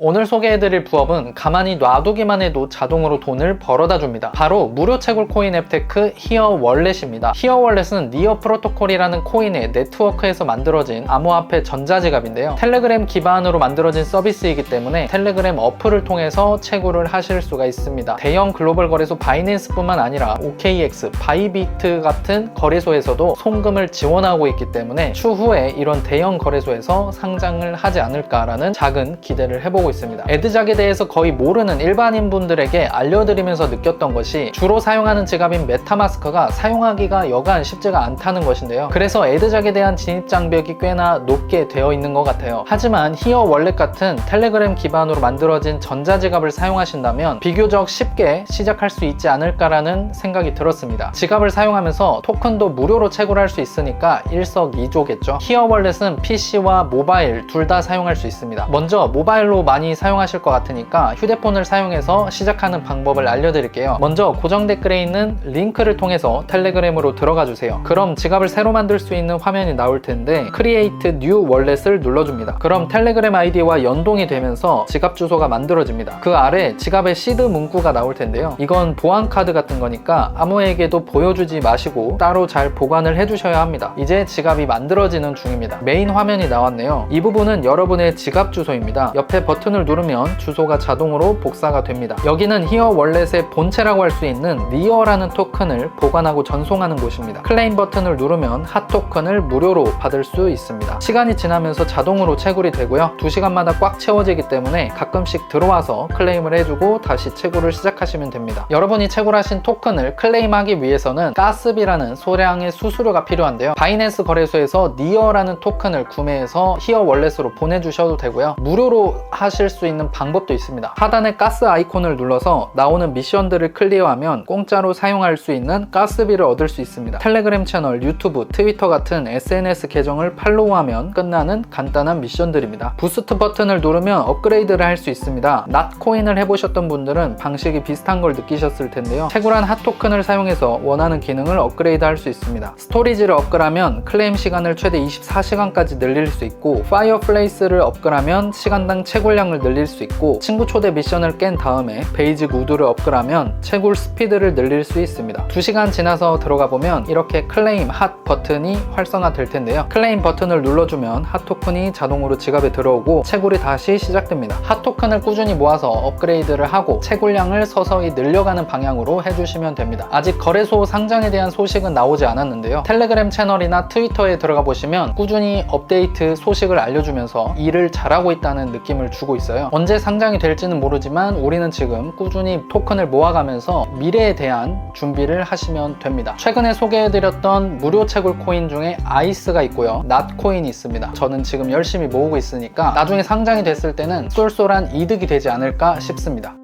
오늘 소개해드릴 부업은 가만히 놔두기만 해도 자동으로 돈을 벌어다 줍니다. 바로 무료 채굴 코인 앱테크 히어 월렛입니다. 히어 월렛은 니어 프로토콜이라는 코인의 네트워크에서 만들어진 암호화폐 전자지갑인데요. 텔레그램 기반으로 만들어진 서비스이기 때문에 텔레그램 어플을 통해서 채굴을 하실 수가 있습니다. 대형 글로벌 거래소 바이낸스뿐만 아니라 OKX, 바이비트 같은 거래소에서도 송금을 지원하고 있기 때문에 추후에 이런 대형 거래소에서 상장을 하지 않을까라는 작은 기대를 해보고 있습니다. 에드작에 대해서 거의 모르는 일반인 분들에게 알려드리면서 느꼈던 것이 주로 사용하는 지갑인 메타마스크가 사용하기가 여간 쉽지가 않다는 것인데요. 그래서 에드작에 대한 진입 장벽이 꽤나 높게 되어 있는 것 같아요. 하지만 히어 월렛 같은 텔레그램 기반으로 만들어진 전자지갑을 사용하신다면 비교적 쉽게 시작할 수 있지 않을까라는 생각이 들었습니다. 지갑을 사용하면서 토큰도 무료로 채굴할 수 있으니까 일석이조겠죠. 히어 월렛은 PC와 모바일 둘 다 사용할 수 있습니다. 먼저 모바일로 많이 사용하실 것 같으니까 휴대폰을 사용해서 시작하는 방법을 알려드릴게요. 먼저 고정 댓글에 있는 링크를 통해서 텔레그램으로 들어가 주세요. 그럼 지갑을 새로 만들 수 있는 화면이 나올 텐데 Create New Wallet을 눌러줍니다. 그럼 텔레그램 아이디와 연동이 되면서 지갑 주소가 만들어집니다. 그 아래 지갑의 시드 문구가 나올 텐데요. 이건 보안 카드 같은 거니까 아무에게도 보여주지 마시고 따로 잘 보관을 해주셔야 합니다. 이제 지갑이 만들어지는 중입니다. 메인 화면이 나왔네요. 이 부분은 여러분의 지갑 주소입니다. 옆에 버튼 을 누르면 주소가 자동으로 복사가 됩니다. 여기는 히어 월렛의 본체라고 할 수 있는 리어라는 토큰을 보관하고 전송하는 곳입니다. 클레임 버튼을 누르면 핫 토큰을 무료로 받을 수 있습니다. 시간이 지나면서 자동으로 채굴이 되고요. 2시간마다 꽉 채워지기 때문에 가끔씩 들어와서 클레임을 해주고 다시 채굴을 시작하시면 됩니다. 여러분이 채굴하신 토큰을 클레임하기 위해서는 가스비라는 소량의 수수료가 필요한데요. 바이낸스 거래소에서 니어라는 토큰을 구매해서 히어 월렛으로 보내주셔도 되고요. 무료로 하실 수 있는 방법도 있습니다. 하단에 가스 아이콘을 눌러서 나오는 미션들을 클리어하면 공짜로 사용할 수 있는 가스비를 얻을 수 있습니다. 텔레그램 채널, 유튜브, 트위터 같은 SNS 계정을 팔로우하면 끝나는 간단한 미션들입니다. 부스트 버튼을 누르면 업그레이드를 할 수 있습니다. 낫코인을 해보셨던 분들은 방식이 비슷한 걸 느끼셨을 텐데요. 채굴한 핫 토큰을 사용해서 원하는 기능을 업그레이드 할 수 있습니다. 스토리지를 업그라면 클레임 시간을 최대 24시간까지 늘릴 수 있고 파이어플레이스를 업그라면 시간당 채굴량 을 늘릴 수 있고 친구 초대 미션을 깬 다음에 베이직 우드를 업그라면 채굴 스피드를 늘릴 수 있습니다. 2시간 지나서 들어가 보면 이렇게 클레임 핫 버튼이 활성화 될 텐데요. 클레임 버튼을 눌러주면 핫 토큰이 자동으로 지갑에 들어오고 채굴이 다시 시작됩니다. 핫 토큰을 꾸준히 모아서 업그레이드를 하고 채굴량을 서서히 늘려가는 방향으로 해주시면 됩니다. 아직 거래소 상장에 대한 소식은 나오지 않았는데요. 텔레그램 채널이나 트위터에 들어가 보시면 꾸준히 업데이트 소식을 알려주면서 일을 잘하고 있다는 느낌을 주고 있어요. 언제 상장이 될지는 모르지만 우리는 지금 꾸준히 토큰을 모아가면서 미래에 대한 준비를 하시면 됩니다. 최근에 소개해드렸던 무료 채굴 코인 중에 아이스가 있고요. 낫코인이 있습니다. 저는 지금 열심히 모으고 있으니까 나중에 상장이 됐을 때는 쏠쏠한 이득이 되지 않을까 싶습니다.